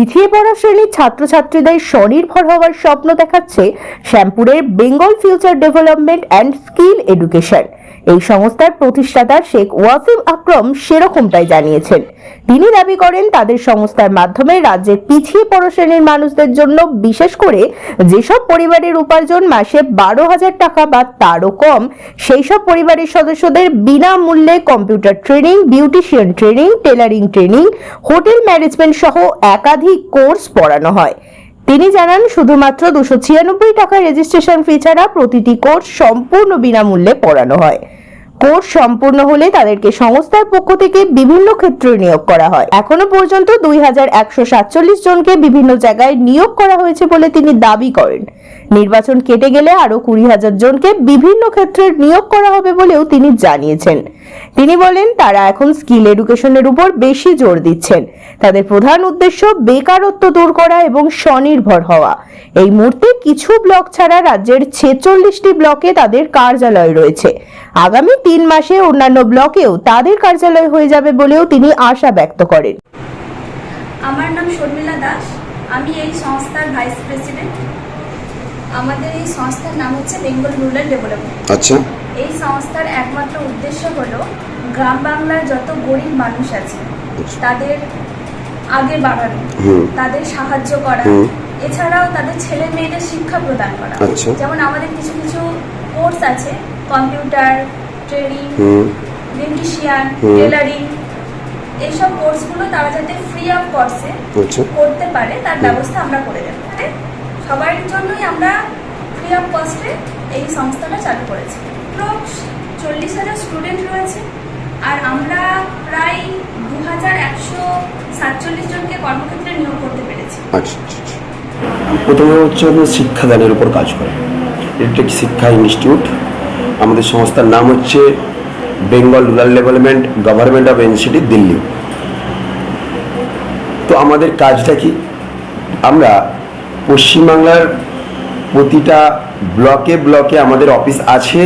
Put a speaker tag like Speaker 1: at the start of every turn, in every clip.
Speaker 1: পিছিয়ে পড়া শ্রেণির ছাত্রছাত্রীদের স্বনির্ভর হওয়ার স্বপ্ন দেখাচ্ছে শ্যামপুরের Bengal future development and skill education. এই সংস্থার প্রতিষ্ঠাতা শেখ ওয়াসিম আকরম সেরকমটাই জানিয়েছেন। তিনি দাবি করেন, তাদের সংস্থার মাধ্যমে রাজ্যের পিছিয়ে পড়া শ্রেণির মানুষদের জন্য বিশেষ করে যেসব পরিবারের উপার্জন মাসে বারো হাজার টাকা বা তারও কম সেই সব পরিবারের সদস্যদের বিনামূল্যে computer training, beautician training, tailoring training, hotel management সহ একাধিক কোর্স পড়ানো হয়। তিনি জানান, শুধুমাত্র দুশো ছিয়ানব্বই টাকা রেজিস্ট্রেশন ফি ছাড়া প্রতিটি কোর্স সম্পূর্ণ বিনামূল্যে পড়ানো হয়। কোর্স সম্পূর্ণ হলে তাদেরকে সংস্থার পক্ষ থেকে বিভিন্ন ক্ষেত্রে নিয়োগ করা হয়। এখনও পর্যন্ত দুই হাজার একশো সাতচল্লিশ জনকে বিভিন্ন জায়গায় নিয়োগ করা হয়েছে বলে তিনি দাবি করেন। নির্বাচন কেটে গেলে আরও কুড়ি হাজার জনকে বিভিন্ন ক্ষেত্রে নিয়োগ করা হবে বলেও তিনি জানিয়েছেন। তিনি বলেন, তারা এখন স্কিল এডুকেশনের উপর বেশি জোর দিচ্ছেন। তাদের প্রধান উদ্দেশ্য বেকারত্ব দূর করা এবং স্বনির্ভর হওয়া। এই মুহূর্তে কিছু ব্লক ছাড়া রাজ্যের ছেচল্লিশটি ব্লকে তাদের কার্যালয় রয়েছে। আগামী তিন মাসে অন্যান্য ব্লকেও তাদের কার্যালয় হয়ে যাবে বলেও তিনি আশা ব্যক্ত করেন।
Speaker 2: আমার নাম শর্মিলা দাস। আমি এই সংস্থার ভাইস প্রেসিডেন্ট। আমাদের এই সংস্থার নাম হচ্ছে বেঙ্গল রুরাল ডেভেলপমেন্ট।
Speaker 3: আচ্ছা।
Speaker 2: এই সংস্থার একমাত্র উদ্দেশ্য হলো গ্রাম বাংলার যত গরিব মানুষ আছে তাদের আগে বাড়ানো তাদের সাহায্য করা এছাড়াও তাদের ছেলে মেয়েদের শিক্ষা প্রদান করা।
Speaker 3: আচ্ছা।
Speaker 2: যেমন আমাদের কিছু কিছু কোর্স আছে কম্পিউটার ট্রেনিং বিউটিশিয়ান টেলারিং এইসব কোর্সগুলো তারা যাতে ফ্রি অফ কস্টে করতে পারে তার ব্যবস্থা আমরা করে দেবো সবার জন্যই আমরা ফ্রি অফ কস্টে এই সংস্থাটা চালু করেছি। চল্লিশ হাজার স্টুডেন্ট রয়েছে আর আমরা প্রায় দু হাজার একশো সাতচল্লিশ জনকে কর্মক্ষেত্রে নিয়োগ করতে পেরেছি।
Speaker 3: আচ্ছা আচ্ছা আচ্ছা। প্রথমে হচ্ছে আপনার শিক্ষাদানের উপর কাজ করে। এটা একটি শিক্ষা ইনস্টিটিউট? আমাদের সংস্থার নাম হচ্ছে Bengal rural development government of NCT Delhi তো আমাদের কাজটা কি? আমরা পশ্চিমবাংলার প্রতিটা ব্লকে ব্লকে আমাদের অফিস আছে।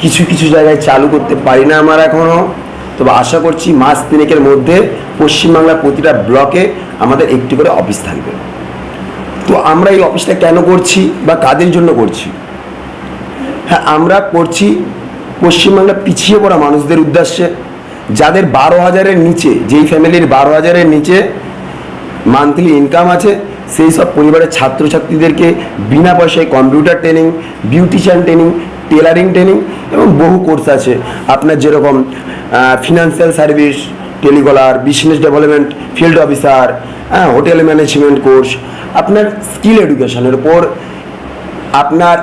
Speaker 3: কিছু কিছু জায়গায় চালু করতে পারি না আমরা এখনও তবে আশা করছি মাস তিনেকের মধ্যে পশ্চিমবাংলার প্রতিটা ব্লকে আমাদের একটি করে অফিস থাকবে। তো আমরা এই অফিসটা কেন করছি বা কাদের জন্য করছি? হ্যাঁ আমরা করছি পশ্চিমবাংলা পিছিয়ে পড়া মানুষদের উদ্দেশ্যে। যাদের বারো হাজারের নিচে, যেই ফ্যামিলির বারো হাজারের নিচে মান্থলি ইনকাম আছে সেই সব পরিবারের ছাত্রছাত্রীদেরকে বিনা পয়সায় computer training, beautician training, tailoring training এবং বহু কোর্স আছে। আপনার যেরকম financial service telecaller business development field officer হ্যাঁ হোটেল ম্যানেজমেন্ট কোর্স আপনার স্কিল এডুকেশনের উপর আপনার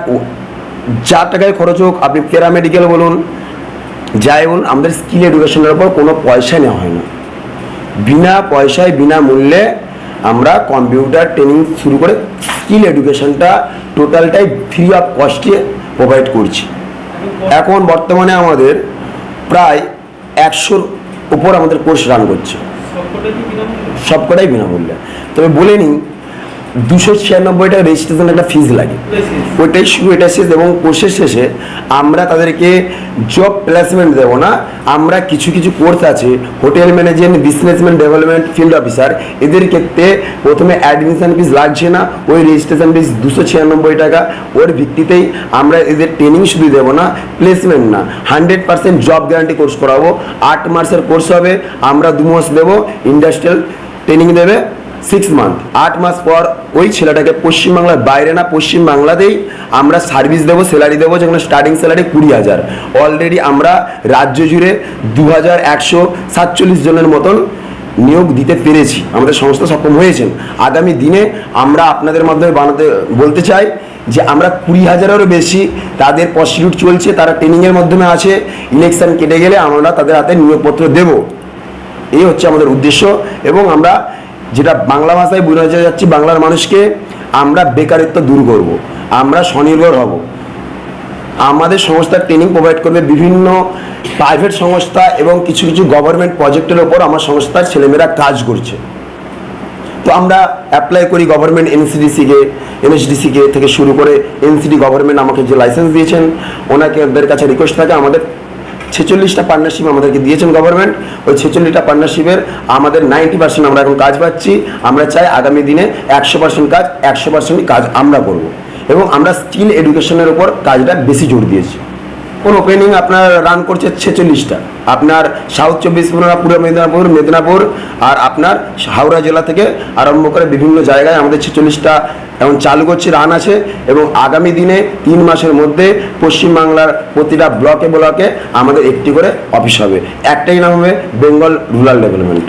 Speaker 3: যা টাকায় খরচ হোক, আপনি প্যারামেডিক্যাল বলুন, যাই বলুন, আমাদের স্কিল এডুকেশনের উপর কোনো পয়সা নেওয়া হয় না। বিনা পয়সায়, বিনা মূল্যে আমরা কম্পিউটার ট্রেনিং শুরু করে স্কিল এডুকেশনটা টোটালটাই ফ্রি অফ কস্টে প্রোভাইড করছি। এখন বর্তমানে আমাদের প্রায় একশোর উপর আমাদের কোর্স রান করছে। সবকটাই বিনামূল্যে। তবে বলে নিই দুশো ছিয়ানব্বই টাকা রেজিস্ট্রেশন একটা ফিজ লাগে। ওইটাই শুরু এটা শেষ এবং কোর্সের শেষে আমরা তাদেরকে জব প্লেসমেন্ট দেবো না। আমরা কিছু কিছু কোর্স আছে hotel management businessman development field officer এদের ক্ষেত্রে প্রথমে অ্যাডমিশন ফিস লাগছে না, ওই রেজিস্ট্রেশন ফিস দুশো ছিয়ানব্বই টাকা। ওর ভিত্তিতেই আমরা এদের ট্রেনিং শুধু দেবো না প্লেসমেন্ট না। Hundred percent job guarantee course করাবো। আট মাসের কোর্স হবে, আমরা দু মাস দেবো ইন্ডাস্ট্রিয়াল ট্রেনিং দেবে। সিক্স মান্থ আট মাস পর ওই ছেলেটাকে পশ্চিমবাংলার বাইরে না, পশ্চিম বাংলাতেই আমরা সার্ভিস দেবো স্যালারি দেবো, যেখানে স্টার্টিং স্যালারি কুড়ি হাজার। অলরেডি আমরা রাজ্য জুড়ে দু হাজার একশো সাতচল্লিশ জনের মতন নিয়োগ দিতে পেরেছি। আমাদের সংস্থা সক্ষম হয়েছেন। আগামী দিনে আমরা আপনাদের মাধ্যমে বানাতে, বলতে চাই যে আমরা কুড়ি হাজারেরও বেশি তাদের প্রসিডিউট চলছে, তারা ট্রেনিংয়ের মাধ্যমে আছে। ইলেকশন কেটে গেলে আমরা তাদের হাতে নিয়োগপত্র দেবো। এই হচ্ছে আমাদের উদ্দেশ্য এবং আমরা যেটা বাংলা ভাষায় বোঝাতে যাচ্ছি বাংলার মানুষকে আমরা বেকারত্ব দূর করব, আমরা স্বনির্ভর হব। আমাদের সংস্থা ট্রেনিং প্রোভাইড করবে বিভিন্ন প্রাইভেট সংস্থা এবং কিছু কিছু গভর্নমেন্ট প্রজেক্টের ওপর আমার সংস্থার ছেলেমেয়েরা কাজ করছে। তো আমরা অ্যাপ্লাই করি গভর্নমেন্ট এনসিডিসিকে এনএসডিসিকে থেকে শুরু করে এনসিডি গভর্নমেন্ট আমাকে যে লাইসেন্স দিয়েছেন, ওনাকে ওদের কাছে রিকোয়েস্ট থাকে, আমাদের ছেচল্লিশটা পার্টনারশিপ আমাদেরকে দিয়েছেন গভর্নমেন্ট ওই ছেচল্লিশটা পার্টনারশিপের আমাদের নাইনটি পার্সেন্ট আমরা এখন কাজ পাচ্ছি। আমরা চাই আগামী দিনে একশো পার্সেন্ট কাজ, একশো পার্সেন্ট কাজ আমরা করব। এবং আমরা স্কিল এডুকেশনের উপর কাজটা বেশি জোর দিয়েছি। কোন ওপেনিং আপনার রান করছে ছেচল্লিশটা। আপনার সাউথ চব্বিশ পরগনা, পূর্ব মেদিনীপুর মেদিনীপুর, আর আপনার হাওড়া জেলা থেকে আরম্ভ করে বিভিন্ন জায়গায় আমাদের ছেচল্লিশটা এখন চালু করছে রান আছে এবং আগামী দিনে তিন মাসের মধ্যে পশ্চিমবাংলার প্রতিটা ব্লকে ব্লকে আমাদের একটি করে অফিস হবে। একটাই নাম হবে বেঙ্গল রুরাল ডেভেলপমেন্ট।